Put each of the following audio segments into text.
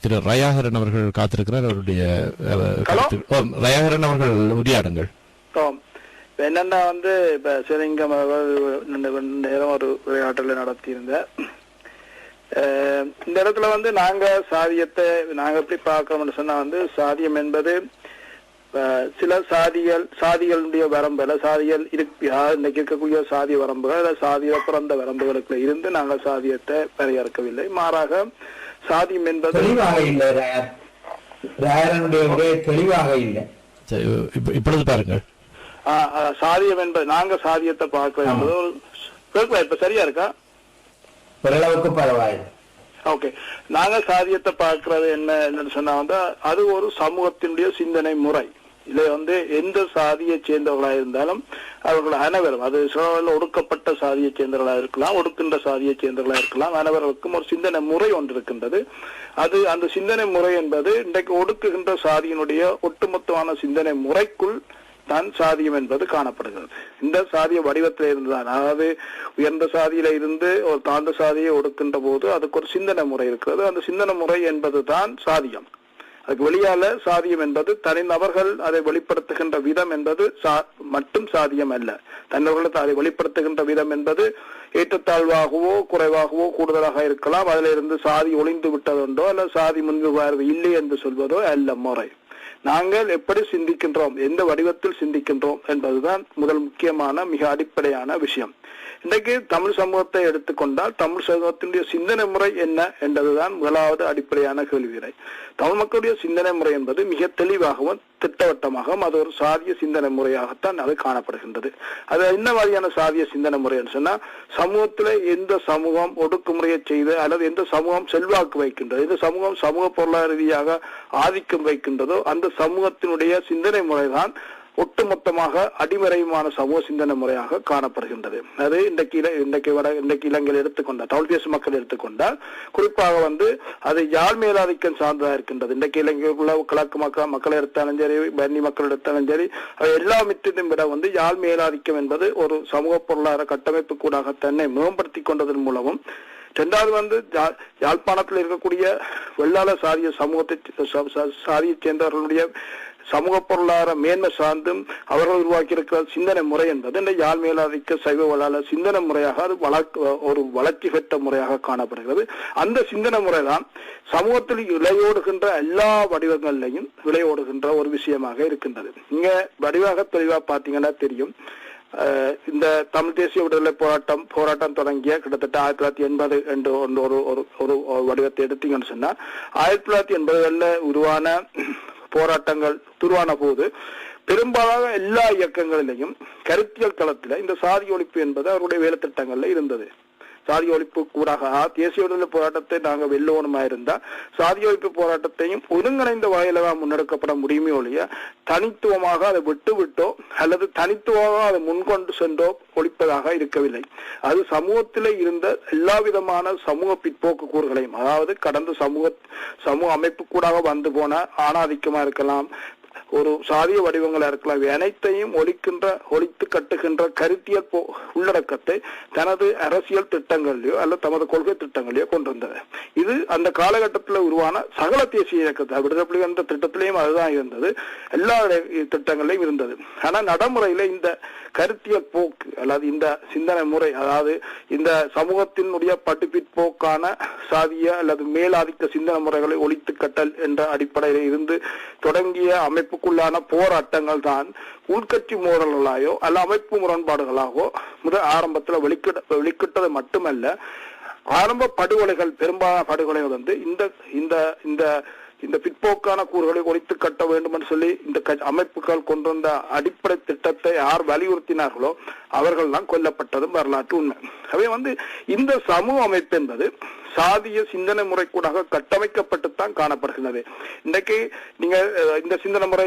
திரு ரயாகரன் அவர்கள் காத்திருக்கிறார். அவருடைய ரயாகரன் அவர்கள் உரையாடுங்கள். என்னன்னா வந்து இப்ப சிவலிங்கம் நேரம் ஒரு உரையாடல நடத்தியிருந்தார். அஹ் இந்த இடத்துல வந்து நாங்க சாதியத்தை நாங்க எப்படி பார்க்கிறோம்னு சொன்னா வந்து சாதியம் என்பது சில சாதிகள் சாதிகளுடைய வரம்புல சாதிகள் இருக்கு இன்னைக்கு இருக்கக்கூடிய சாதி வரம்புகள் சாதியில பிறந்த வரம்புகளுக்குள்ள இருந்து நாங்கள் சாதியத்தை வரையறுக்கவில்லை. மாறாக சாதியம் என்பது தெளிவாக இல்லை ராயர். ராயரனுடைய உரை தெளிவாக இல்லை. இப்பொழுது பாருங்கள். சாதியம் என்பது நாங்க சாதியத்தை பார்க்கிறோம் என்பது ஒரு கேட்கலாம் இப்ப சரியா இருக்கா? ஓரளவுக்கு பரவாயில்லை. ஓகே. நாங்க சாதியத்தை பார்க்கிறது என்ன என்னன்னு சொன்னா வந்து அது ஒரு சமூகத்தினுடைய சிந்தனை முறை. இல்லை வந்து எந்த சாதியை சேர்ந்தவர்களாக இருந்தாலும் அவர்கள் அனைவரும் அது சில ஒடுக்கப்பட்ட சாதியை சேர்ந்தவர்களாக இருக்கலாம் ஒடுக்கின்ற சாதியை சேர்ந்தவர்களாக இருக்கலாம் அனைவருக்கும் ஒரு சிந்தனை முறை ஒன்று இருக்கின்றது. அது அந்த சிந்தனை முறை என்பது இன்றைக்கு ஒடுக்குகின்ற சாதியினுடைய ஒட்டுமொத்தமான சிந்தனை முறைக்குள் தான் சாதியம் என்பது காணப்படுகிறது. இந்த சாதிய வடிவத்தில் இருந்துதான். அதாவது உயர்ந்த சாதியில இருந்து ஒரு தாழ்ந்த சாதியை ஒடுக்கின்ற போது அதுக்கு ஒரு சிந்தனை முறை இருக்கிறது. அந்த சிந்தனை முறை என்பது தான் சாதியம். அதுக்கு வெளியால சாதியம் என்பது தனிநபர்கள் அதை வெளிப்படுத்துகின்ற விதம் என்பது சா- மட்டும் சாதியம் அல்ல. தன்னவர்கள் அதை வெளிப்படுத்துகின்ற விதம் என்பது ஏற்றத்தாழ்வாகவோ குறைவாகவோ கூடுதலாக இருக்கலாம். அதிலிருந்து இருந்து சாதி ஒளிந்து விட்டதென்றோ அல்ல சாதி முன்பு பார்வை இல்லை என்று சொல்வதோ அல்ல முறை. நாங்கள் எப்படி சிந்திக்கின்றோம் எந்த வடிவத்தில் சிந்திக்கின்றோம் என்பதுதான் முதல் முக்கியமான மிக அடிப்படையான விஷயம். இன்றைக்கு தமிழ் சமூகத்தை எடுத்துக்கொண்டால் தமிழ் சமூகத்தினுடைய சிந்தனை முறை என்ன என்பதுதான் முதலாவது அடிப்படையான கேள்விகளை தமிழ் மக்களுடைய சிந்தனை முறை என்பது மிக தெளிவாகவும் திட்டவட்டமாகவும் அது ஒரு சாதிய சிந்தனை முறையாகத்தான் அது காணப்படுகின்றது. அது என்ன மாதிரியான சாதிய சிந்தனை முறைன்னு சொன்னா சமூகத்துல எந்த சமூகம் ஒடுக்குமுறையை செய்து அல்லது எந்த சமூகம் செல்வாக்கு வைக்கின்றது எந்த சமூகம் சமூக பொருளாதார ரீதியாக ஆதிக்கம் வைக்கின்றதோ அந்த சமூகத்தினுடைய சிந்தனை முறைதான் ஒட்டுமொத்தமாக அடிமறையுமான சமூக சிந்தனை முறையாக காணப்படுகின்றது. அது இன்றைக்கு இன்றைக்கு வட இன்றைக்கு இலங்கையில் எடுத்துக்கொண்டால் தமிழ் பேசும் மக்கள் எடுத்துக்கொண்டால் குறிப்பாக வந்து அது யாழ் மேலாதிக்கம் சார்ந்ததாக இருக்கின்றது. இன்றைக்கு இலங்கையில் உள்ள கிழக்கு மக்கள் மக்களை எடுத்தாலும் சரி பன்னி மக்கள் எடுத்தாலும் சரி அவை எல்லா மித்தத்தையும் விட வந்து யாழ் மேலாதிக்கம் என்பது ஒரு சமூக பொருளாதார கட்டமைப்பு கூடாக தன்னை மேம்படுத்தி கொண்டதன் மூலமும் ரெண்டாவது வந்து ஜா- யாழ்ப்பாணத்தில் இருக்கக்கூடிய வெள்ளாள சாதிய சமூகத்தை சாதியை சேர்ந்தவர்களுடைய சமூக பொருளாதார மேன்மை சார்ந்தும் அவர்கள் உருவாக்கியிருக்கிற சிந்தனை முறை என்பது இந்த யாழ் மேலாதிக்க சைவ வளால சிந்தனை முறையாக அது வளர்க்க ஒரு வளர்ச்சி பெற்ற முறையாக காணப்படுகிறது. அந்த சிந்தனை முறைதான் சமூகத்தில் விளையோடுகின்ற எல்லா வடிவங்கள்லையும் விளையோடுகின்ற ஒரு விஷயமாக இருக்கின்றது. இங்க வடிவாக தெளிவாக பார்த்தீங்கன்னா தெரியும். இந்த தமிழ் தேசிய விடுதலை போராட்டம் போராட்டம் தொடங்கிய கிட்டத்தட்ட ஆயிரத்தி தொள்ளாயிரத்தி எண்பது என்று ஒன்று ஒரு ஒரு ஒரு ஒரு வடிவத்தை எடுத்தீங்கன்னு சொன்னா ஆயிரத்தி தொள்ளாயிரத்தி எண்பதுகளில் உருவான போராட்டங்கள் துருவான போது பெரும்பாலான எல்லா இயக்கங்களிலையும் கருத்தியல் தளத்தில் இந்த சாதி ஒழிப்பு என்பது அவருடைய வேலை திட்டங்களில் இருந்தது. சாதி ஒழிப்பு கூடாக தேசிய விடுதலை போராட்டத்தை நாங்க வெல்லுவோனமா இருந்தா சாதி ஒழிப்பு போராட்டத்தையும் ஒருங்கிணைந்த வகையில தான் முன்னெடுக்கப்பட முடியுமே ஒழிய தனித்துவமாக அதை விட்டு விட்டோ அல்லது தனித்துவமாக அதை முன்கொண்டு சென்றோ ஒழிப்பதாக இருக்கவில்லை. அது சமூகத்தில் இருந்த எல்லா விதமான சமூக பிற்போக்கு கூறுகளையும் அதாவது கடந்த சமூக சமூக அமைப்பு கூடாக வந்து போன ஆணாதிக்கமா இருக்கலாம் ஒரு சாதிய வடிவங்களா இருக்கலாம் அனைத்தையும் ஒழிக்கின்ற ஒழித்து கட்டுகின்ற கருத்தியல் உள்ளடக்கத்தை தனது அரசியல் திட்டங்களிலோ அல்ல தமது கொள்கை திட்டங்களையோ கொண்டு வந்தது இது அந்த காலகட்டத்தில் உருவான சகல தேசிய இயக்கத்தை விடுதலை புலிகள் என்ற திட்டத்திலையும் அதுதான் இருந்தது. எல்லா திட்டங்களையும் இருந்தது. ஆனா நடைமுறையில இந்த கருத்தியல் போக்கு அல்லது இந்த சிந்தனை முறை அதாவது இந்த சமூகத்தினுடைய பட்டுப்பிற்போக்கான சாதிய அல்லது மேலாதிக்க சிந்தனை முறைகளை ஒழித்து கட்டல் என்ற அடிப்படையில் இருந்து தொடங்கிய அமைப்பு அமைப்புக்குள்ளான போராட்டங்கள் தான் உள்கட்சி மோதல்களாயோ அல்ல அமைப்பு முரண்பாடுகளாகவோ முதல் ஆரம்பத்தில் வெளிக்கிட வெளிக்கிட்டது மட்டுமல்ல ஆரம்ப படுகொலைகள் பெரும்பாலான படுகொலைகள் வந்து இந்த இந்த இந்த இந்த பிற்போக்கான கூறுகளை ஒழித்து கட்ட வேண்டும் என்று சொல்லி இந்த அமைப்புகள் கொண்டு வந்த அடிப்படை திட்டத்தை யார் வலியுறுத்தினார்களோ அவர்கள் தான் கொல்லப்பட்டதும் வரலாற்று உண்மை. அவை வந்து இந்த சமூக அமைப்பு என்பது சாதிய சிந்தனை முறை கூடாக கட்டமைக்கப்பட்டுத்தான் காணப்படுகின்றது. இன்றைக்கு நீங்க இந்த சிந்தனை முறை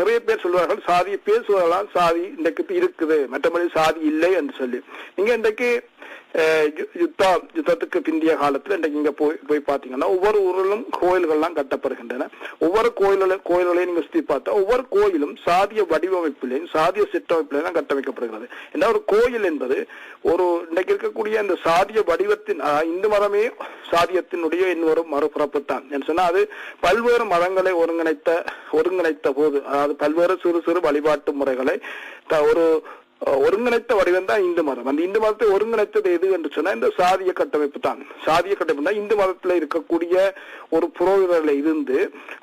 நிறைய பேர் சொல்வார்கள் சாதியை பேசுவதெல்லாம் சாதி இன்றைக்கு இருக்குது. மற்றபடி சாதி இல்லை என்று சொல்லி. நீங்க இன்றைக்கு யுத்தா யுத்தம் யுத்தத்துக்கு பிந்திய காலத்துல இன்றைக்கு இங்க போய் போய் பாத்தீங்கன்னா ஒவ்வொரு ஊரிலும் கோயில்கள்லாம் கட்டப்படுகின்றன. ஒவ்வொரு கோயில்கள கோயில்களையும் நீங்க சுத்தி பார்த்தா ஒவ்வொரு கோயிலும் சாதிய வடிவமைப்பிலையும் சாதிய சிற்றமைப்பிலையும் தான் கட்டமைக்கப்படுகிறது என்ன ஒரு கோயில் என்பது ஒரு இன்றைக்கு இருக்கக்கூடிய அந்த சாதிய வடிவத்தின் இந்து மதமே சாதியத்தினுடைய இன்னொரு மறுபிறப்பு தான் என்று சொன்னா அது பல்வேறு மதங்களை ஒருங்கிணைத்த ஒருங்கிணைத்த போது அதாவது பல்வேறு சிறு சிறு வழிபாட்டு முறைகளை த- ஒரு ஒருங்கிணைத்த வடிவம் தான் இந்து மதம். அந்த இந்து மதத்தை ஒருங்கிணைத்தது எது என்று சொன்னா இந்த சாதிய கட்டமைப்பு தான். சாதிய கட்டமைப்பு தான். இந்து மதத்துல இருக்கக்கூடிய ஒரு புரோகிதர்ல இருந்து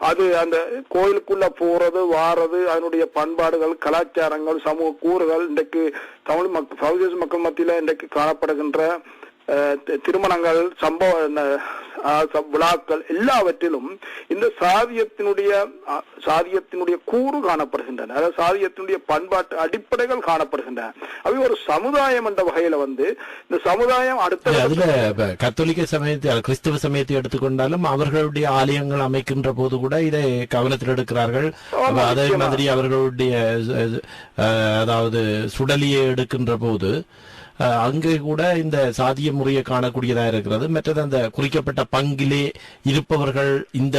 அது அந்த கோயிலுக்குள்ள போறது வாரது அதனுடைய பண்பாடுகள் கலாச்சாரங்கள் சமூக கூறுகள் இன்றைக்கு தமிழ் மக்கள் சர்வதேச மக்கள் மத்தியில இன்றைக்கு காணப்படுகின்ற அஹ், தி- திருமணங்கள் சம்பவ விழாக்கள் எல்லாவற்றிலும் இந்த சாதியத்தினுடைய சாதியத்தினுடைய கூறு காணப்படுகின்றன. அதாவது சாதியத்தினுடைய பண்பாட்டு அடிப்படைகள் காணப்படுகின்றன. அவை ஒரு சமுதாயம் என்ற வகையில வந்து இந்த சமுதாயம் அடுத்த அதுல கத்தோலிக்க சமயத்தை கிறிஸ்தவ சமயத்தை எடுத்துக்கொண்டாலும் அவர்களுடைய ஆலயங்கள் அமைக்கின்ற போது கூட இதை கவனத்தில் எடுக்கிறார்கள். அதே. மாதிரி அவர்களுடைய அதாவது சுடலியை எடுக்கின்ற போது அங்கே கூட இந்த சாதிய முறையை காணக்கூடியதா இருக்கிறது. மற்றது அந்த குறிக்கப்பட்ட பங்கிலே இருப்பவர்கள் இந்த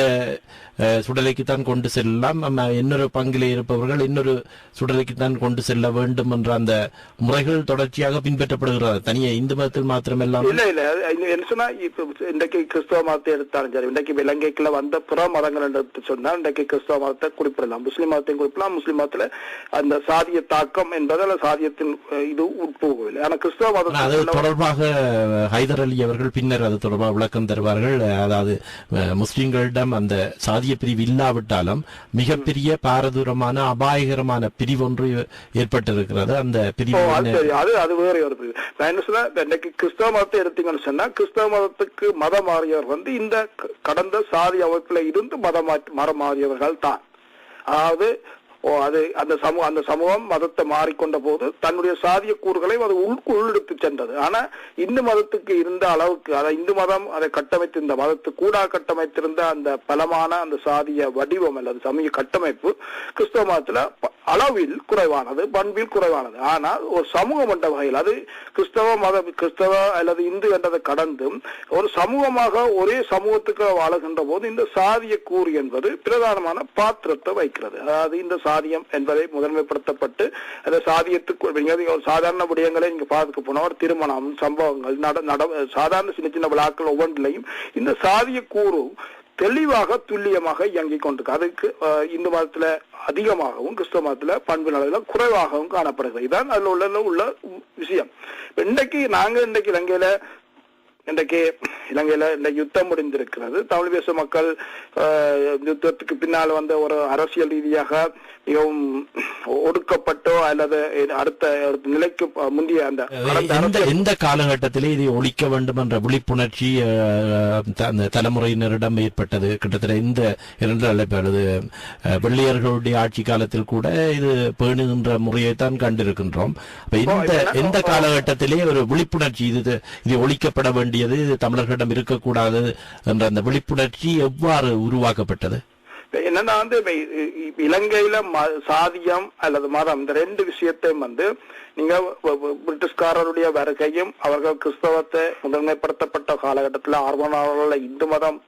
சுடலைக்குத்தான் கொண்டு செல்லலாம். நம்ம இன்னொரு பங்கிலே இருப்பவர்கள் இன்னொரு சுடலைக்குத்தான் கொண்டு செல்ல வேண்டும் என்ற அந்த முறைகள் தொடர்ச்சியாக பின்பற்றப்படுகிறது. தனியே இந்து மதத்தில் மாத்திரமல்லாம் இல்ல இல்ல. என்ன சொன்னா இப்ப இன்றைக்கு கிறிஸ்தவ மதத்தை எடுத்தாலும் சரி இன்றைக்கு இலங்கைக்குள்ள வந்த புற மதங்கள் என்று எடுத்து சொன்னா இன்றைக்கு கிறிஸ்தவ மதத்தை குறிப்பிடலாம். முஸ்லிம் மதத்தையும் குறிப்பிடலாம். முஸ்லிம் மதத்துல அந்த சாதிய தாக்கம் என்பது அல்ல சாதியத்தின் இது உட்போகவில்லை. ஆனா கிறிஸ்தவ ஆனா, அது தொடர்பாக ஹைதர் அலி அவர்கள் பின்னர் அது தொடர்பாக விளக்கம் தருவார்கள். அதாவது முஸ்லிம்களிடம் அந்த சாதிய பிரிவு இல்லாவிட்டாலும் மிகப்பெரிய பாரதூரமான அபாயகரமான பிரிவு ஒன்று ஏற்பட்டிருக்கிறது. அந்த பிரிவு அது அது வேற ஒரு பிரிவு. நான் என்ன சொன்னா இன்னைக்கு கிறிஸ்தவ மதத்தை எடுத்தீங்கன்னு சொன்னா கிறிஸ்தவ மதத்துக்கு மதம் மாறியவர் வந்து இந்த கடந்த சாதி அமைப்புல இருந்து மதம் மதம் மாறியவர்கள் தான் அதாவது அது அந்த சமூக அந்த சமூகம் மதத்தை மாறிக்கொண்ட போது தன்னுடைய சாதிய கூறுகளை அது உள் உள்ளெடுத்து சென்றது. ஆனா இந்து மதத்துக்கு இருந்த அளவுக்கு அதை இந்து மதம் அதை கட்டமைத்திருந்த மதத்து கூட கட்டமைத்திருந்த அந்த பலமான அந்த சாதிய வடிவம் அல்லது சமய கட்டமைப்பு கிறிஸ்தவ மதத்துல அளவில் குறைவானது பண்பில் குறைவானது. ஆனால் ஒரு சமூகம் என்ற வகையில் அது கிறிஸ்தவ மத கிறிஸ்தவ அல்லது இந்து என்றதை கடந்தும் ஒரு சமூகமாக ஒரே சமூகத்துக்கு வாழுகின்ற போது இந்த சாதிய கூறு என்பது பிரதானமான பாத்திரத்தை வைக்கிறது அதாவது இந்த சாதியம் என்பதை முதன்மைப்படுத்தப்பட்டு அந்த சாதியத்துக்கு சாதாரண விடயங்களை இங்க பார்க்க போனவர் ஒரு திருமணம் சம்பவங்கள் நட நட சாதாரண சின்ன சின்ன விழாக்கள் ஒவ்வொன்றிலையும் இந்த சாதிய கூறு தெளிவாக துல்லியமாக இயங்கிக் கொண்டிருக்கு. அதுக்கு இந்து மதத்துல அதிகமாகவும் கிறிஸ்தவ மதத்துல பண்பு நலவில் குறைவாகவும் காணப்படுகிறது. இதுதான் அதுல உள்ள உள்ள விஷயம். இன்னைக்கு நாங்க இன்னைக்கு இலங்கையில இன்றைக்கு இலங்கையில இந்த யுத்தம் முடிந்திருக்கிறது. தமிழ் தேச மக்கள் யுத்தத்துக்கு பின்னால் வந்த ஒரு அரசியல் ரீதியாக மிகவும் ஒடுக்கப்பட்டோ அல்லது அடுத்த நிலைக்கு முந்தைய அந்த எந்த காலகட்டத்திலே இதை ஒழிக்க வேண்டும் என்ற விழிப்புணர்ச்சி தலைமுறையினரிடம் ஏற்பட்டது. கிட்டத்தட்ட இந்த இரண்டு அஹ், வெள்ளையர்களுடைய ஆட்சி காலத்தில் கூட இது பேணுகின்ற முறையைத்தான் கண்டிருக்கின்றோம். அப்ப இந்த எந்த காலகட்டத்திலே ஒரு விழிப்புணர்ச்சி இது இது ஒழிக்கப்பட வேண்டியது இது தமிழர்களிடம் இருக்கக்கூடாது என்ற அந்த விழிப்புணர்ச்சி எவ்வாறு உருவாக்கப்பட்டது? என்னன்னா வந்து இலங்கையில ம- சாதியம் அல்லது மதம் இந்த ரெண்டு விஷயத்தையும் வந்து நீங்க பிரிட்டிஷ்காரருடைய வருகையும் அவர்கள் கிறிஸ்தவத்தை முதன்மைப்படுத்தப்பட்ட காலகட்டத்தில் ஆர்வனாளர்கள இந்து மதம்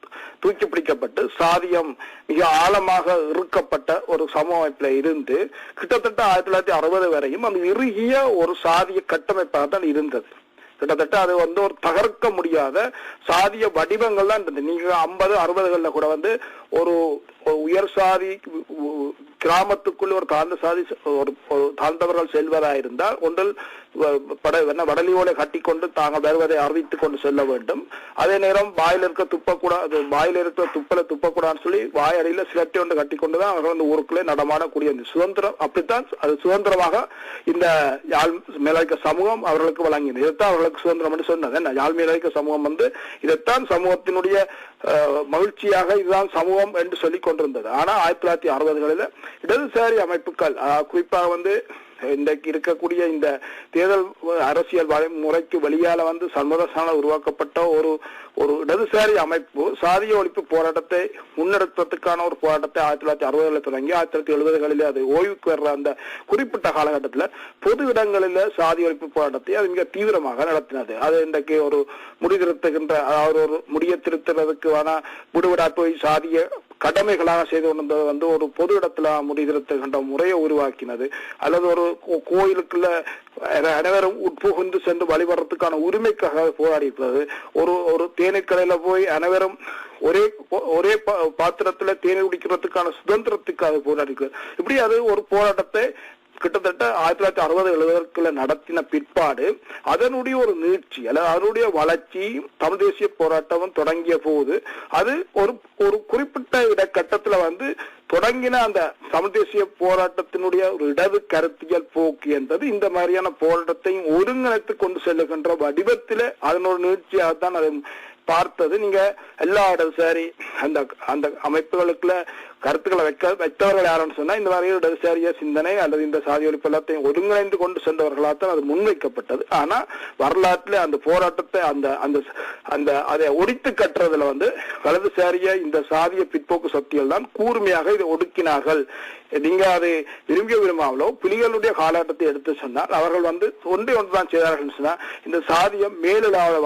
தூக்கி பிடிக்கப்பட்டு சாதியம் மிக ஆழமாக இருக்கப்பட்ட ஒரு சமூகத்துல இருந்து கிட்டத்தட்ட ஆயிரத்தி தொள்ளாயிரத்தி அறுபது வரையும் அந்த இறுகிய ஒரு சாதிய கட்டமைப்பாக தான் இருந்தது. கிட்டத்தட்ட அது வந்து ஒரு தகர்க்க முடியாத சாதிய வடிவங்கள் தான் இருந்தது. நீங்க ஐம்பது அறுபதுகளில் கூட வந்து ஒரு உயர் சாதி கிராமத்துக்குள்ள ஒரு தாழ்ந்த சாதி ஒரு தாழ்ந்தவர்கள் செல்வதாயிருந்தால் ஒன்றில் பட என்ன வடலியோலை கட்டிக்கொண்டு தாங்கள் வருவதை அறிவித்துக் கொண்டு செல்ல வேண்டும். அதே நேரம் வாயில் இருக்க துப்பக்கூடாது வாயில் இருக்கிற துப்பல துப்பக்கூடாதுன்னு சொல்லி வாயடியில் சிலட்டை ஒன்று கட்டிக்கொண்டு தான் அவர்கள் அந்த ஊருக்குள்ளே நடமாடக்கூடிய அந்த சுதந்திரம் அப்படித்தான் அது சுதந்திரமாக இந்த யாழ் மேலாய்க்க சமூகம் அவர்களுக்கு வழங்கியது. இதைத்தான் அவர்களுக்கு சுதந்திரம் என்று சொன்னது. என்ன? யாழ் மேலாய்க்க சமூகம் வந்து இதைத்தான் சமூகத்தினுடைய மகிழ்ச்சியாக இதுதான் சமூகம் என்று சொல்லிக் கொண்டிருந்தது. ஆனா ஆயிரத்தி தொள்ளாயிரத்தி அறுபதுகளில் இடதுசாரி அமைப்புகள் குறிப்பாக வந்து இன்றைக்கு இருக்கக்கூடிய இந்த தேர்தல் அரசியல் முறைக்கு வெளியால வந்து சண்முகசான உருவாக்கப்பட்ட ஒரு ஒரு இடதுசாரி அமைப்பு சாதிய ஒழிப்பு போராட்டத்தை முன்னெடுப்பதற்கான ஒரு போராட்டத்தை ஆயிரத்தி தொள்ளாயிரத்தி அறுபதுல தொடங்கி ஆயிரத்தி தொள்ளாயிரத்தி எழுபதுகளில் அது ஓய்வுக்கு வர்ற அந்த குறிப்பிட்ட காலகட்டத்தில் பொது இடங்களில் சாதி ஒழிப்பு போராட்டத்தை அது மிக தீவிரமாக நடத்தினது. அது இன்றைக்கு ஒரு முடிதிருத்துகின்ற அதாவது ஒரு முடிய திருத்துறதுக்கான விடுவிடா போய் சாதிய கடமைகளாக செய்து கொண்டிருந்தது வந்து ஒரு பொது இடத்துல முடிகிறதுக்கின்ற முறையை உருவாக்கினது. அல்லது ஒரு கோ- கோயிலுக்குள்ள அனைவரும் உட்புகுந்து சென்று வழிபடுறதுக்கான உரிமைக்காக போராடி ஒரு ஒரு தேனீக்கடையில போய் அனைவரும் ஒரே ஒரே பா- பாத்திரத்துல தேநீர் குடிக்கிறதுக்கான சுதந்திரத்துக்காக போராடிக்கிறது இப்படி அது ஒரு போராட்டத்தை கிட்டத்தட்ட ஆயிரத்தி தொள்ளாயிரத்தி அறுபது எழுபதுக்குள்ள நடத்தின பிற்பாடு அதனுடைய ஒரு நீட்சி அல்லது அதனுடைய வளர்ச்சி தமிழ் தேசிய போராட்டமும் தொடங்கிய போது அது ஒரு ஒரு குறிப்பிட்ட இடக்கட்டத்துல வந்து தொடங்கின அந்த தமிழ் தேசிய போராட்டத்தினுடைய ஒரு இடது கருத்தியல் போக்கு என்பது இந்த மாதிரியான போராட்டத்தையும் ஒருங்கிணைத்து கொண்டு செல்லுகின்ற வடிவத்திலே அதனோட நீட்சியாகத்தான் அதை பார்த்தது. நீங்க எல்லா இடம் சரி அந்த அந்த அமைப்புகளுக்குள்ள கருத்துக்களை வைக்க வைத்தவர்கள் யாருன்னு சொன்னா இந்த மாதிரி இடதுசாரிய சிந்தனை அல்லது இந்த சாதி ஒழிப்பு எல்லாத்தையும் ஒருங்கிணைந்து கொண்டு சென்றவர்களாகத்தான் அது முன்வைக்கப்பட்டது. ஆனா வரலாற்றுல அந்த போராட்டத்தை அந்த அந்த அந்த அதை ஒடித்து கட்டுறதுல வந்து வலதுசாரிய இந்த சாதிய பிற்போக்கு சக்திகள் தான் கூர்மையாக இதை ஒடுக்கினார்கள். நீங்க அதை விரும்பிய விரும்பாமலோ புலிகளுடைய காலகட்டத்தை எடுத்து சொன்னால் அவர்கள் வந்து ஒன்றே ஒன்றுதான் செய்தார்கள் சொன்னா இந்த சாதியம் மேலிடாத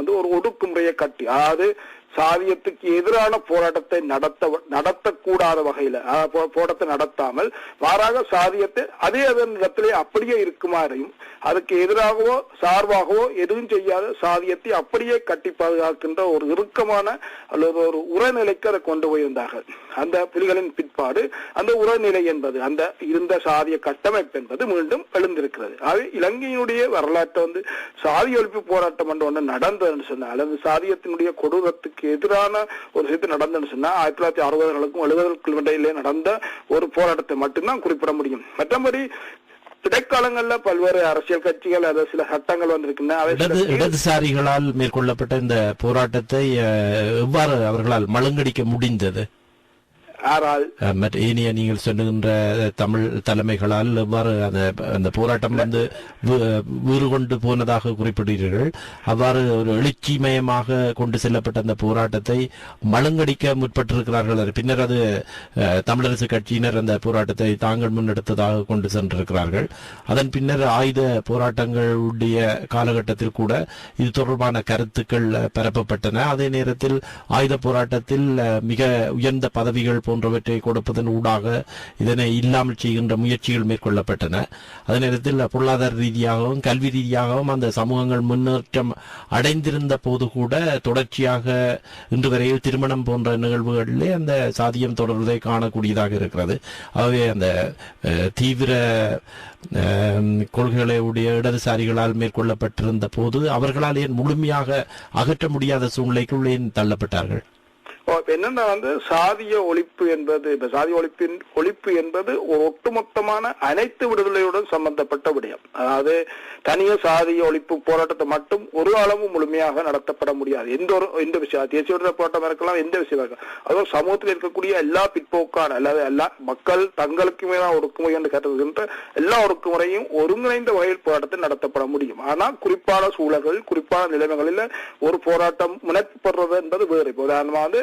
வந்து ஒரு ஒடுக்குமுறையை கட்டி அதாவது சாதியத்துக்கு எதிரான போராட்டத்தை நடத்த நடத்தக்கூடாத வகையில போ- போராட்டத்தை நடத்தாமல் மாறாக சாதியத்தை அதே அதன் இடத்திலே அப்படியே இருக்குமாறையும் அதுக்கு எதிராகவோ சார்பாகவோ எதுவும் செய்யாத சாதியத்தை அப்படியே கட்டி பாதுகாக்கின்ற ஒரு இறுக்கமான அல்லது ஒரு உரநிலைக்கு அதை கொண்டு போயிருந்தார்கள். அந்த புலிகளின் பிற்பாடு அந்த உரநிலை என்பது அந்த இருந்த சாதிய கட்டமைப்பு என்பது மீண்டும் எழுந்திருக்கிறது. அது இலங்கையினுடைய வரலாற்றை வந்து சாதி ஒழிப்பு போராட்டம் என்று ஒன்று நடந்ததுன்னு சொன்னால் அந்த சாதியத்தினுடைய கொடூரத்துக்கு எதிரான ஒரு விஷயத்து நடந்ததுன்னு சொன்னா ஆயிரத்தி தொள்ளாயிரத்தி அறுபதுகளுக்கும் எழுபதுக்கும் இடையிலே நடந்த ஒரு போராட்டத்தை மட்டும்தான் குறிப்பிட முடியும். மற்றபடி இடைக்காலங்கள்ல பல்வேறு அரசியல் கட்சிகள் அல்லது சில சட்டங்கள் வந்திருக்கின்றன. இடதுசாரிகளால் மேற்கொள்ளப்பட்ட இந்த போராட்டத்தை எவ்வாறு அவர்களால் மழுங்கடிக்க முடிந்தது? யாரால் மற்ற ஏனைய நீங்கள் சொல்லுகின்ற தமிழ் தலைமைகளால் எவ்வாறு அந்த அந்த போராட்டம் வந்து வீறு கொண்டு போனதாக குறிப்பிடுகிறீர்கள். அவ்வாறு ஒரு எழுச்சிமயமாக கொண்டு செல்லப்பட்ட அந்த போராட்டத்தை மழுங்கடிக்க முற்பட்டிருக்கிறார்கள். பின்னர் அது தமிழரசு கட்சியினர் அந்த போராட்டத்தை தாங்கள் முன்னெடுத்ததாக கொண்டு சென்றிருக்கிறார்கள். அதன் பின்னர் ஆயுத போராட்டங்களுடைய காலகட்டத்தில் கூட இது தொடர்பான கருத்துக்கள் பரப்பப்பட்டன. அதே நேரத்தில் ஆயுத போராட்டத்தில் மிக உயர்ந்த பதவிகள் போன்றவற்றை கொடுப்பதன் ஊடாக இதனை இல்லாமல் செய்கின்ற முயற்சிகள் மேற்கொள்ளப்பட்டன. அதே நேரத்தில் பொருளாதார ரீதியாகவும் கல்வி ரீதியாகவும் அந்த சமூகங்கள் முன்னேற்றம் அடைந்திருந்த போது கூட தொடர்ச்சியாக இன்று வரையில் திருமணம் போன்ற நிகழ்வுகளிலே அந்த சாதியம் தொடர்வதை காணக்கூடியதாக இருக்கிறது. ஆகவே அந்த தீவிர கொள்கைகளை உடைய இடதுசாரிகளால் மேற்கொள்ளப்பட்டிருந்த போது அவர்களால் ஏன் முழுமையாக அகற்ற முடியாத சூழ்நிலைக்குள் ஏன் தள்ளப்பட்டார்கள்? இப்போ என்னன்னா வந்து சாதிய ஒழிப்பு என்பது இப்ப சாதிய ஒழிப்பின் ஒழிப்பு என்பது ஒரு ஒட்டுமொத்தமான அனைத்து விடுதலையுடன் சம்பந்தப்பட்ட விடயம். அதாவது தனிய சாதிய ஒழிப்பு போராட்டத்தை மட்டும் ஒரு அளவும் முழுமையாக நடத்தப்பட முடியாது. எந்த ஒரு எந்த விஷயம் தேசிய விடுதலை போராட்டம் இருக்கலாம் எந்த விஷயம் இருக்கலாம். அதுவும் சமூகத்தில் இருக்கக்கூடிய எல்லா பிற்போக்கான அல்லது எல்லா மக்கள் தங்களுக்கு மேல ஒடுக்குமுறை என்று கருதுகின்ற எல்லா ஒடுக்குமுறையும் ஒருங்கிணைந்த வகையில் போராட்டத்தை நடத்தப்பட முடியும். ஆனால் குறிப்பான சூழல்கள் குறிப்பான நிலைமைகளில் ஒரு போராட்டம் முனைப்படுறது என்பது வேறு. இப்போ உதாரணமாக வந்து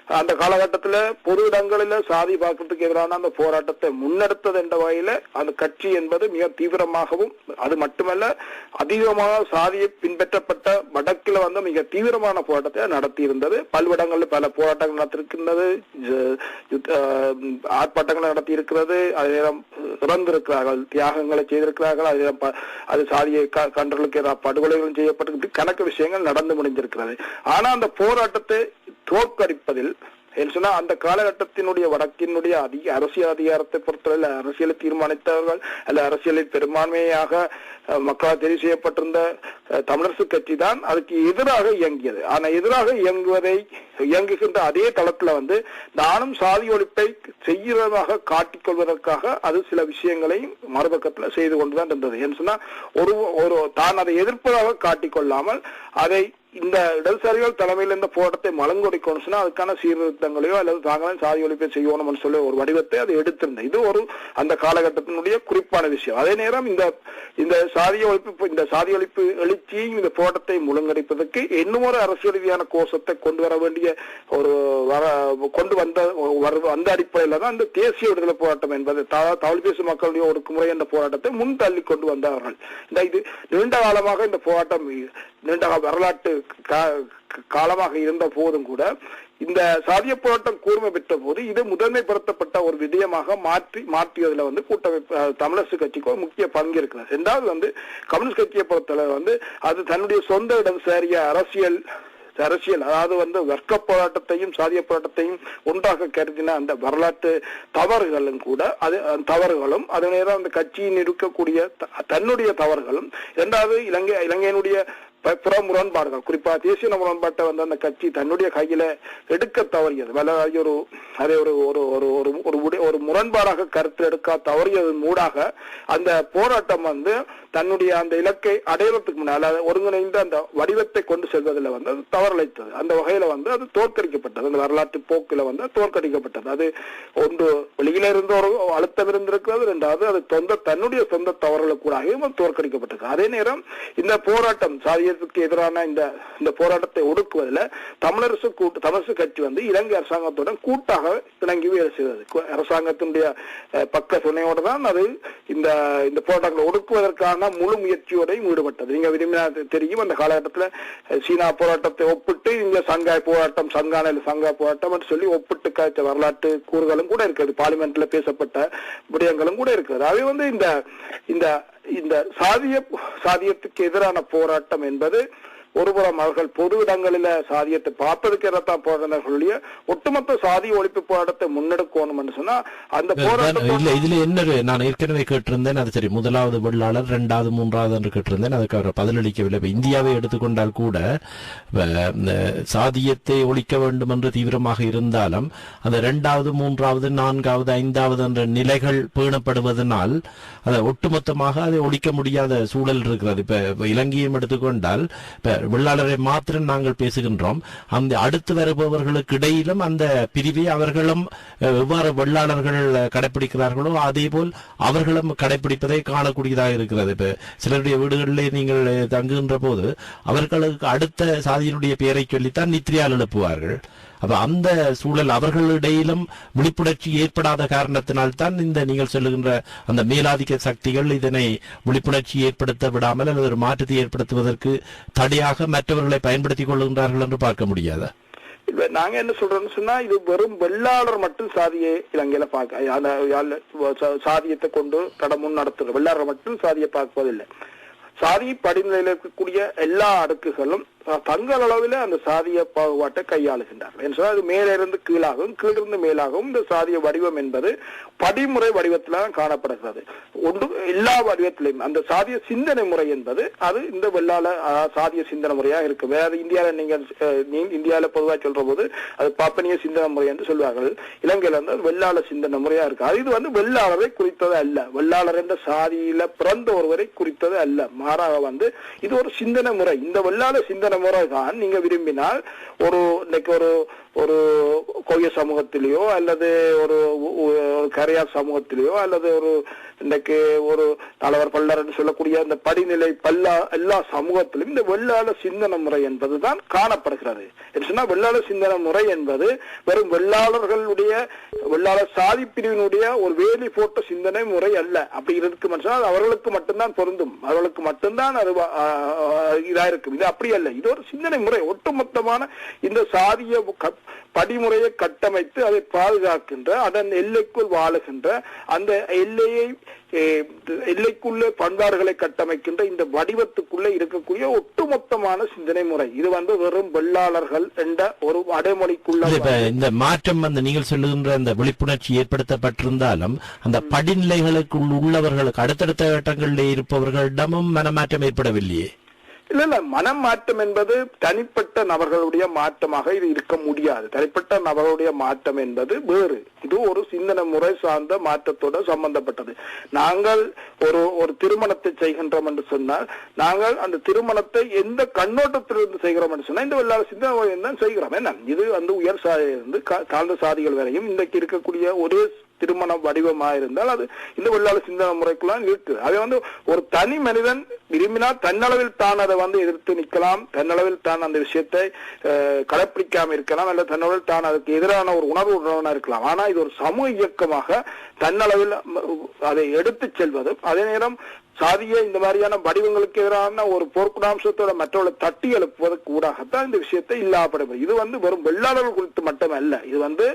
அந்த காலகட்டத்துல பொது இடங்களில சாதி பார்க்கறதுக்கு எதிரான அந்த போராட்டத்தை முன்னெடுத்தது என்ற வகையில அந்த கட்சி என்பது மிக தீவிரமாகவும் அது மட்டுமல்ல அதிகமாக சாதியை பின்பற்றப்பட்ட வடக்கில வந்து மிக தீவிரமான போராட்டத்தை நடத்தி இருந்தது பல்விடங்களில் பல போராட்டங்கள் நடத்திருக்கின்றது ஆர்ப்பாட்டங்களை நடத்தி இருக்கிறது அதே நேரம் இறந்திருக்கிறார்கள் தியாகங்களை செய்திருக்கிறார்கள். அதே நேரம் ப- அது சாதியை க- கன்றலுக்கு எதிராக படுகொலைகளும் செய்யப்பட்டு கணக்கு விஷயங்கள் நடந்து முடிஞ்சிருக்கிறது ஆனா அந்த போராட்டத்தை தோற்கடிப்பதில் சொன்னா அந்த காலகட்டத்தினுடைய வடக்கினுடைய அதிக அரசியல் அதிகாரத்தை பொறுத்தவரை அரசியலை தீர்மானித்தவர்கள் அல்ல அரசியலில் பெரும்பான்மையாக மக்களால் தெரிவு செய்யப்பட்டிருந்த தமிழரசு கட்சி தான் அதுக்கு எதிராக இயங்கியது. ஆனா எதிராக இயங்குவதை இயங்குகின்ற அதே தளத்துல வந்து நானும் சாதி ஒழிப்பை செய்கிறதாக காட்டிக்கொள்வதற்காக அது சில விஷயங்களையும் மறுபக்கத்துல செய்து கொண்டுதான் இருந்தது. என்று சொன்னா ஒரு ஒரு தான் அதை எதிர்ப்பதாக காட்டிக்கொள்ளாமல் அதை இந்த இடதுசாரிகள் தலைமையில் இந்த போராட்டத்தை மலங்கொடிக்கணும் சொன்னா அதுக்கான சீர்திருத்தங்களையோ அல்லது தாங்களும் சாதி ஒழிப்பை செய்யணும்னு சொல்லி ஒரு வடிவத்தை அது எடுத்திருந்தது இது ஒரு அந்த காலகட்டத்தினுடைய குறிப்பான விஷயம். அதே நேரம் இந்த இந்த சாதிய ஒழிப்பு இந்த சாதி ஒழிப்பு எழுச்சியும் இந்த போராட்டத்தை முழுங்கடிப்பதற்கு இன்னும் ஒரு அரசியல் ரீதியான கோஷத்தை கொண்டு வர வேண்டிய ஒரு வர கொண்டு வந்த அந்த அடிப்படையில தான் இந்த தேசிய விடுதலை போராட்டம் என்பது. த- தமிழ் பேசும் மக்களுடைய ஒடுக்குமுறை என்ற போராட்டத்தை முன் தள்ளி கொண்டு வந்தார்கள். இந்த இது நீண்ட காலமாக இந்த போராட்டம் நீண்ட கால வரலாற்று காலமாக இருந்த போதும் கூட இந்த சாதிய போராட்டம் கூர்மை பெற்ற போது இது முதன்மைப்படுத்தப்பட்ட ஒரு விடயமாக மாற்றி மாற்றியதுல வந்து கூட்டமைப்பு தமிழரசு கட்சிக்கு ஒரு முக்கிய பங்கு இருக்கிறது. ரெண்டாவது வந்து கம்யூனிஸ்ட் கட்சியை பொறுத்தளவு வந்து அது தன்னுடைய சொந்த இடம் சேரிய அரசியல் அரசியல் அதாவது வந்து வர்க்க போராட்டத்தையும் சாதிய போராட்டத்தையும் ஒன்றாக கருதின அந்த வரலாற்று தவறுகளும் கூட அது அந்த தவறுகளும் அதே நேரம் அந்த கட்சியின் இருக்கக்கூடிய தன்னுடைய தவறுகளும் இரண்டாவது இலங்கை இலங்கையினுடைய புற முரண்பாடுகள். குறிப்பா தேசிய முரண்பாட்டை வந்து அந்த கட்சி தன்னுடைய கையில எடுக்க தவறியது. வல ஒரு அதை ஒரு ஒரு ஒரு ஒரு ஒரு ஒரு முரண்பாடாக கருத்து எடுக்க தவறியதன் மூடாக அந்த போராட்டம் வந்து தன்னுடைய அந்த இலக்கை அடையறதுக்கு முன்னால் ஒருங்கிணைந்த அந்த வடிவத்தை கொண்டு செல்வதில் வந்து அது தவறளித்தது அந்த வகையில வந்து அது தோற்கடிக்கப்பட்டது. அந்த வரலாற்று போக்கில வந்து தோற்கடிக்கப்பட்டது. அது ஒன்று வெளியில இருந்து ஒரு அழுத்தம் இருந்திருக்கிறது. ரெண்டாவது அது சொந்த தன்னுடைய சொந்த தவறுகளுக்கூடாகவும் அது தோற்கடிக்கப்பட்டது அதே நேரம் இந்த போராட்டம் சாதியத்துக்கு எதிரான இந்த இந்த போராட்டத்தை ஒடுக்குவதில் தமிழரசு கூட்டு தமிழரசு கட்சி வந்து இலங்கை அரசாங்கத்துடன் கூட்டாக இணங்கி வேலை செய்தது. அரசாங்கத்தினுடைய பக்க துணையோடு தான் அது இந்த இந்த போராட்டங்களை ஒடுக்குவதற்கான முழு முயற்சியோடையும் ஈடுபட்டது. நீங்க விரும்பினா தெரியும். அந்த காலகட்டத்தில் சீனா போராட்டத்தை ஒப்பிட்டு இங்க சங்காய் போராட்டம் சங்கானையில் சங்காய் போராட்டம் என்று சொல்லி ஒப்பிட்டு காய்ச்ச வரலாற்று கூறுகளும் கூட இருக்கிறது. பார்லிமெண்ட்ல பேசப்பட்ட விடயங்களும் கூட இருக்கிறது. அவை வந்து இந்த இந்த இந்த சாதிய சாதியத்துக்கு எதிரான போராட்டம் என்பது ஒருபுறம் அவர்கள் பொது இடங்களில சாதியத்தை பார்ப்பதுக்கு எதிராக போராட்டங்களுடைய ஒட்டுமொத்த சாதி ஒழிப்பு போராட்டத்தை முன்னெடுக்கணும் சொன்னா அந்த போராட்டத்தோட இல்ல இதுல என்ன நான் ஏற்கனவே கேட்டிருந்தேன் அது சரி முதலாவது வெள்ளாளர் இரண்டாவது மூன்றாவது என்று கேட்டிருந்தேன் அதுக்கு அவர் பதிலளிக்கவில்லை. இந்தியாவை எடுத்துக்கொண்டால் கூட சாதியத்தை ஒழிக்க வேண்டும் என்று தீவிரமாக இருந்தாலும் அந்த இரண்டாவது மூன்றாவது நான்காவது ஐந்தாவது என்ற நிலைகள் பேணப்படுவதனால் அதை ஒட்டுமொத்தமாக அதை ஒழிக்க முடியாத சூழல் இருக்கிறது. இப்ப இலங்கையும் எடுத்துக்கொண்டால் இப்ப வெள்ளாளரை மாத்திரம் நாங்கள் பேசுகின்றோம். அந்த அடுத்து வருபவர்களுக்கு இடையிலும் அந்த பிரிவை அவர்களும் எவ்வாறு வெள்ளாளர்கள் கடைபிடிக்கிறார்களோ அதே போல் அவர்களும் கடைபிடிப்பதை காணக்கூடியதாக இருக்கிறது. இப்ப சிலருடைய வீடுகளிலே நீங்கள் தங்குகின்ற போது அவர்களுக்கு அடுத்த சாதியினுடைய பெயரை சொல்லித்தான் நித்ரியால் எழுப்புவார்கள். அப்ப அந்த சூழல் அவர்களிடையிலும் விழிப்புணர்ச்சி ஏற்படாத காரணத்தினால் தான் இந்த நீங்கள் சொல்லுகின்ற அந்த மேலாதிக்க சக்திகள் இதனை விழிப்புணர்ச்சி ஏற்படுத்த விடாமல் அல்லது ஒரு மாற்றத்தை ஏற்படுத்துவதற்கு தடையாக மற்றவர்களை பயன்படுத்திக் கொள்கின்றார்கள் என்று பார்க்க முடியாது? இப்ப நாங்க என்ன சொல்றோம்னு சொன்னா இது வெறும் வெள்ளாளர் மட்டும் சாதியை இலங்கையில பார்க்க சா- சாதியத்தை கொண்டு தட முன் நடத்துற வெள்ளாளர் மட்டும் சாதியை பார்ப்பதில்லை. சாதி படிநிலையில் இருக்கக்கூடிய எல்லா அடுக்குகளும் தங்கள் அளவில் அந்த சாதிய பாகுபாட்டை கையாளுகின்றார்கள். என்று சொன்னால் அது மேலிருந்து கீழாகவும் கீழிருந்து மேலாகவும் இந்த சாதிய வடிவம் என்பது படிமுறை வடிவத்தில் தான் காணப்படுகிறது. ஒன்று எல்லா வடிவத்திலையும் அந்த சாதிய சிந்தனை முறை என்பது அது இந்த வெள்ளால சாதிய சிந்தனை முறையாக இருக்கு. வேற இந்தியாவில் நீங்கள் நீ- இந்தியாவில் பொதுவாக சொல்ற போது அது பாப்பனிய சிந்தனை முறை என்று சொல்வார்கள். இலங்கையில் வந்து வெள்ளாள சிந்தனை முறையாக இருக்கு. அது இது வந்து வெள்ளாளரை குறித்தது அல்ல. வெள்ளாளர் என்ற சாதியில பிறந்த ஒருவரை குறித்தது அல்ல. மாறாக வந்து இது ஒரு சிந்தனை முறை. இந்த வெள்ளாள சிந்தனை முறை தான் நீங்க விரும்பினால் ஒரு இன்னைக்கு ஒரு ஒரு கொய்ய சமூகத்திலேயோ அல்லது ஒரு கரையார் சமூகத்திலேயோ அல்லது ஒரு இன்னைக்கு ஒரு தலைவர் பல்லர் சொல்லக்கூடிய அந்த படிநிலை பல்லா எல்லா சமூகத்திலும் இந்த வெள்ளாள சிந்தனை முறை என்பதுதான் காணப்படுகிறது. என்று சொன்னா வெள்ளாள சிந்தனை முறை என்பது வெறும் வெள்ளாளர்களுடைய வெள்ளாளர் சாதி பிரிவினுடைய ஒரு வேலி போட்ட சிந்தனை முறை அல்ல. அப்படி இருக்கும் மனுஷனா அவர்களுக்கு மட்டும்தான் பொருந்தும். அவர்களுக்கு மட்டும்தான் அது வ- இதா இருக்கும் இது அப்படி அல்ல. இது ஒரு சிந்தனை முறை. ஒட்டுமொத்தமான இந்த சாதிய படிமுறையை கட்டமைத்து அதை பாதுகாக்கின்ற அதன் எல்லைக்குள் வாழுகின்ற அந்த எல்லையை எல்லைக்குள்ள பண்பாடுகளை கட்டமைக்கின்ற இந்த வடிவத்துக்குள்ள இருக்கக்கூடிய ஒட்டுமொத்தமான சிந்தனை முறை. இது வந்து வெறும் வெள்ளாளர்கள் என்ற ஒரு அடைமொழிக்குள்ள இந்த மாற்றம் வந்து நீங்கள் சொல்லுகின்ற அந்த விழிப்புணர்ச்சி ஏற்படுத்தப்பட்டிருந்தாலும் அந்த படிநிலைகளுக்கு உள்ளவர்களுக்கு அடுத்தடுத்த கட்டங்களில் இருப்பவர்களிடமும் மனமாற்றம் ஏற்படவில்லையே. இல்ல இல்ல மனம் மாற்றம் என்பது தனிப்பட்ட நபர்களுடைய மாற்றமாக இது இருக்க முடியாது. தனிப்பட்ட நபர்களுடைய மாற்றம் என்பது வேறு. இது ஒரு சிந்தனை முறை சார்ந்த மாற்றத்தோட சம்பந்தப்பட்டது. நாங்கள் ஒரு ஒரு திருமணத்தை செய்கின்றோம் என்று சொன்னால் நாங்கள் அந்த திருமணத்தை எந்த கண்ணோட்டத்திலிருந்து செய்கிறோம் என்று சொன்னால் இந்த வெள்ளாள சிந்தனை தான் செய்கிறோம். என்ன? இது வந்து உயர் சாதியிலிருந்து தாழ்ந்த சாதிகள் வரையும் இன்றைக்கு இருக்கக்கூடிய ஒரே திருமண வடிவமாக இருந்தால் அது இந்த வெள்ளாள சிந்தனை முறைக்குள்ளான் இருக்குது. அதை வந்து ஒரு தனி மனிதன் விரும்பினால் தன்னளவில் தான் அதை வந்து எதிர்த்து நிற்கலாம். தன்னளவில் தான் அந்த விஷயத்தை கடைப்பிடிக்காம இருக்கலாம். அல்ல தன்னளவில் தான் அதுக்கு எதிரான ஒரு உணர்வு உணர்வனா இருக்கலாம். ஆனா இது ஒரு சமூக இயக்கமாக தன்னளவில் அதை எடுத்துச் செல்வதும் அதே நேரம் சாதிய இந்த மாதிரியான வடிவங்களுக்கு எதிரான ஒரு போர்க்குடாம்சத்தோட மற்றவர்களை தட்டி எழுப்புவதற்கு ஊடாகத்தான் இந்த விஷயத்தை இல்லாப்படும் இது வந்து வெறும் வெள்ளாளர்கள் குறித்து மட்டுமல்ல. இது வந்து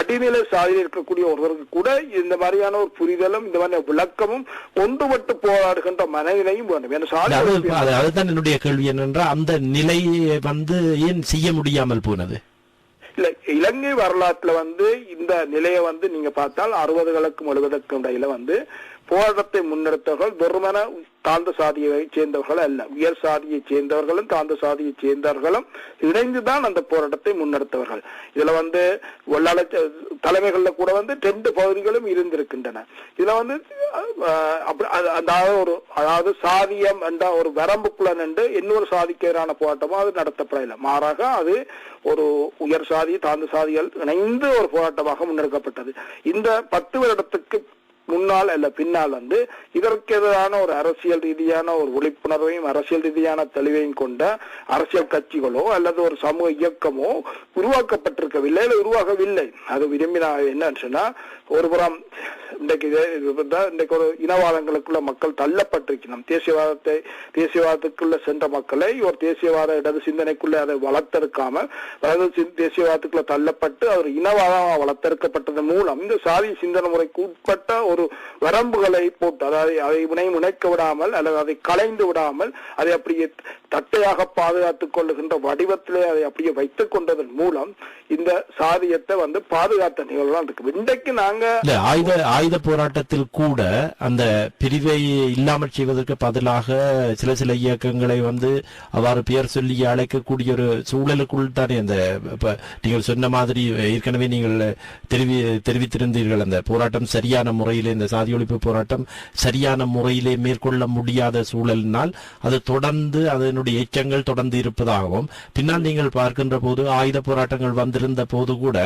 அடிநிலை சாதியில் இருக்கக்கூடிய ஒருவருக்கு கூட இந்த மாதிரியான ஒரு புரிதலும் இந்த மாதிரி விளக்கமும் ஒன்றுபட்டு போராடுகின்ற மனநிலையும் வேண்டும். அதுதான் என்னுடைய கேள்வி என்னென்றால் அந்த நிலையை வந்து ஏன் செய்ய முடியாமல் போனது? இல்ல இலங்கை வரலாற்றுல வந்து இந்த நிலையை வந்து நீங்க பார்த்தால் அறுபதுகளுக்கும் எழுபதுக்கும் இடையில வந்து போராட்டத்தை முன்னெடுத்தவர்கள் வெறுமன தாழ்ந்த சாதியை சேர்ந்தவர்கள் அல்ல. உயர் சாதியை சேர்ந்தவர்களும் தாழ்ந்த சாதியை சேர்ந்தவர்களும் இணைந்துதான் அந்த போராட்டத்தை முன்னெடுத்தவர்கள். இதுல வந்து ஒல்லாள தலைமைகள்ல கூட வந்து ரெண்டு பகுதிகளும் இருந்திருக்கின்றன. இதுல வந்து அப்படி- அது- அதாவது ஒரு அதாவது சாதியம் என்ற ஒரு வரம்புக்குள்ள நின்று இன்னொரு சாதிக்கு எதிரான போராட்டமும் அது நடத்தப்படவில்லை மாறாக அது ஒரு உயர் சாதி தாழ்ந்த சாதிகள் இணைந்து ஒரு போராட்டமாக முன்னெடுக்கப்பட்டது. இந்த பத்து வருடத்துக்கு முன்னால் அல்ல பின்னால் வந்து இதற்கு எதிரான ஒரு அரசியல் ரீதியான ஒரு விழிப்புணர்வையும் அரசியல் ரீதியான தெளிவையும் கொண்ட அரசியல் கட்சிகளோ அல்லது ஒரு சமூக இயக்கமோ உருவாக்கப்பட்டிருக்கவில்லை இல்லை உருவாகவில்லை. அது விரும்பினா என்னன்னு சொன்னா ஒரு புறம் இன்றைக்கு இன்றைக்கு ஒரு இனவாதங்களுக்குள்ள மக்கள் தள்ளப்பட்டிருக்கணும் தேசியவாதத்தை தேசியவாதத்துக்குள்ள சென்ற மக்களை ஒரு தேசியவாத இடது சிந்தனைக்குள்ள அதை வளர்த்தெடுக்காமல் அதாவது தேசியவாதத்துக்குள்ள தள்ளப்பட்டு அவர் இனவாதமாக வளர்த்தெடுக்கப்பட்டதன் மூலம் இந்த சாதி சிந்தனை முறைக்கு உட்பட்ட ஒரு வரம்புகளை போட்டு அதாவது அதை இணையும் இணைக்க விடாமல் அல்லது அதை களைந்து விடாமல் அதை அப்படியே தட்டையாக பாதுகாத்துக் கொள்ளுகின்ற வடிவத்திலே அதை அப்படியே வைத்துக் கொண்டதன் மூலம் இந்த சாதியத்தை வந்து பாதுகாத்த நிகழ்வுலாம் இருக்கு இன்றைக்கு நாங்க ஆயுத ஆயுத போராட்டத்தில் கூட அந்த பிரிவை இல்லாமல் செய்வதற்கு பதிலாக சில சில இயக்கங்களை வந்து அவ்வாறு பெயர் சொல்லி அழைக்கக்கூடிய ஒரு சூழலுக்குள் தானே அந்த நீங்கள் சொன்ன மாதிரி ஏற்கனவே நீங்கள் தெரிவி தெரிவித்திருந்தீர்கள் அந்த போராட்டம் சரியான முறையிலே இந்த சாதி ஒழிப்பு போராட்டம் சரியான முறையிலே மேற்கொள்ள முடியாத சூழலினால் அது தொடர்ந்து அதனுடைய எச்சங்கள் தொடர்ந்து இருப்பதாகவும் பின்னால் நீங்கள் பார்க்கின்ற போது ஆயுத போராட்டங்கள் வந்து வந்திருந்த போது கூட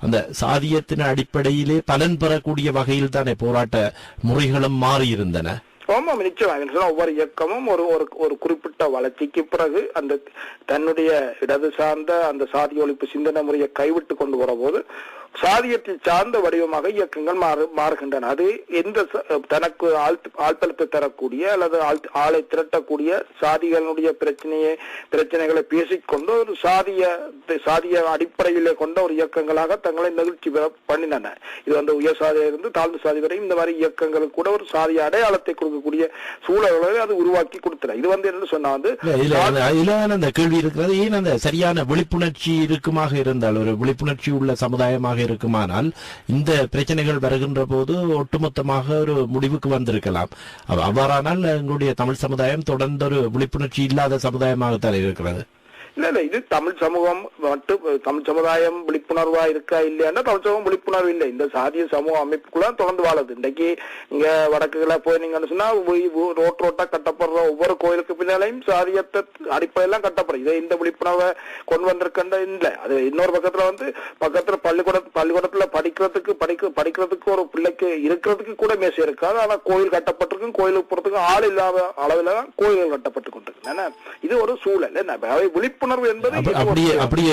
அந்த சாதியத்தின் அடிப்படையிலே பலன் பெறக்கூடிய வகையில் தானே போராட்ட முறைகளும் மாறியிருந்தன ஆமாம் நிச்சயம். ஒவ்வொரு இயக்கமும் ஒரு ஒரு ஒரு குறிப்பிட்ட வளர்ச்சிக்கு பிறகு அந்த தன்னுடைய இடது சார்ந்த அந்த சாதி ஒழிப்பு சிந்தனை முறையை கைவிட்டு கொண்டு வரபோது சாதியத்தை சார்ந்த வடிவமாக இயக்கங்கள் மாறு மாறுகின்றன. அது எந்த தனக்கு ஆழ்த்தளத்தை தரக்கூடிய அல்லது ஆள் திரட்டக்கூடிய சாதிகளுடைய பிரச்சனையை பிரச்சனைகளை பேசிக்கொண்டு ஒரு சாதிய சாதிய அடிப்படையிலே கொண்ட ஒரு இயக்கங்களாக தங்களை நிகழ்ச்சி பண்ணினன. இது வந்து உயர் சாதியிலிருந்து தாழ்ந்த சாதி வரை இந்த மாதிரி இயக்கங்களுக்கு கூட ஒரு சாதிய அடையாளத்தை கொடுக்கக்கூடிய சூழல்களை அது உருவாக்கி கொடுத்தன. இது வந்து என்ன சொன்னா வந்து கேள்வி இருக்கிறது. ஏன் அந்த சரியான விழிப்புணர்ச்சி இருக்குமாக இருந்தால் ஒரு விழிப்புணர்ச்சி உள்ள சமுதாயமாக இருக்குமானால் இந்த பிரச்சனைகள் வருகின்ற போது ஒட்டுமொத்தமாக ஒரு முடிவுக்கு வந்திருக்கலாம். அவ்வாறானால் எங்களுடைய தமிழ் சமுதாயம் தொடர்ந்து ஒரு விழிப்புணர்ச்சி இல்லாத சமுதாயமாகத்தான் இருக்கிறது. இல்ல இல்ல இது தமிழ் சமூகம் மட்டும் தமிழ் சமுதாயம் விழிப்புணர்வா இருக்கா இல்லையான்னா தமிழ் சமூகம் விழிப்புணர்வு இல்லை. இந்த சாதிய சமூக அமைப்புக்குள்ள தொடர்ந்து வாழுது. இன்னைக்கு இங்க வடக்குல போய் நீங்க சொன்னா ரோட் ரோட்டா கட்டப்படுற ஒவ்வொரு கோயிலுக்கு பின்னாலையும் சாதியத்தை அடிப்படையெல்லாம் கட்டப்படும். இதை இந்த விழிப்புணர்வை கொண்டு வந்திருக்கின்ற இல்ல. அது இன்னொரு பக்கத்துல வந்து பக்கத்துல பள்ளிக்கூட பள்ளிக்கூடத்துல படிக்கிறதுக்கு படிக்க படிக்கிறதுக்கு ஒரு பிள்ளைக்கு இருக்கிறதுக்கு கூட மேசை இருக்காது. ஆனா கோயில் கட்டப்பட்டிருக்கும் கோயிலுக்கு போறதுக்கு ஆள் இல்லாத அளவுல தான் கோயில்கள் கட்டப்பட்டு கொண்டிருக்கு ஏன்னா இது ஒரு சூழல். என்ன அவை விழிப்புணர்வு என்பது அப்படியே. அப்படியே